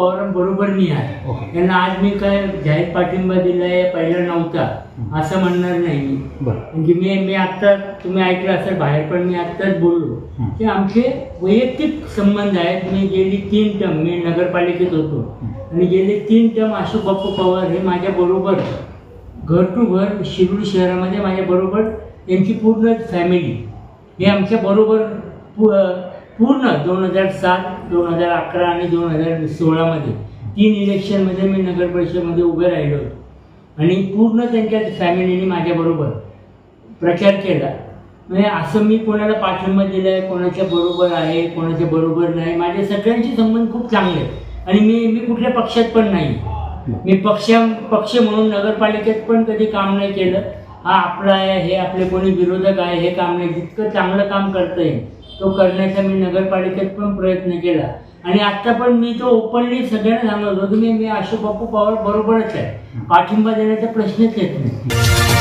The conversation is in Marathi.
पवारांबरोबर मी आहे. त्यांना आज मी काय जाहीर पाठिंबा दिलाय पहिला नव्हता असं म्हणणार नाही मी. म्हणजे मी मी आत्ता तुम्ही ऐकलं असेल बाहेर पण मी आत्ताच बोललो. की आमचे वैयक्तिक संबंध आहेत. मी गेली तीन टर्म मी नगरपालिकेत होतो. आणि गेले तीन टर्म अशोक बापू पवार हे माझ्या बरोबर घर टू घर शिरूर शहरामध्ये माझ्या बरोबर त्यांची पूर्ण फॅमिली हे आमच्या बरोबर पू- पूर्ण दोन हजार सात दोन हजार अकरा आणि दोन हजार सोळामध्ये तीन इलेक्शनमध्ये मी नगर परिषदेमध्ये उभे राहिलो होतो. आणि पूर्ण त्यांच्या फॅमिलीने माझ्याबरोबर प्रचार केला. म्हणजे असं मी कोणाला पाठिंबा दिला आहे कोणाच्या बरोबर आहे कोणाच्या बरोबर नाही माझे सगळ्यांचे संबंध खूप चांगले आहेत. आणि मी मी कुठल्या पक्षात पण नाही. मी पक्ष पक्ष म्हणून नगरपालिकेत पण कधी काम नाही केलं. हा आपला आहे हे आपले कोणी विरोधक आहे हे काम नाही. जितकं चांगलं काम करता येईल तो करण्याचा मी नगरपालिकेत पण प्रयत्न केला. आणि आत्ता पण मी तो ओपनली सगळ्यांना सांगत होतो की मी मी अशोक बापू पवार बरोबरच आहे. पाठिंबा देण्याचा प्रश्नच येत नाही.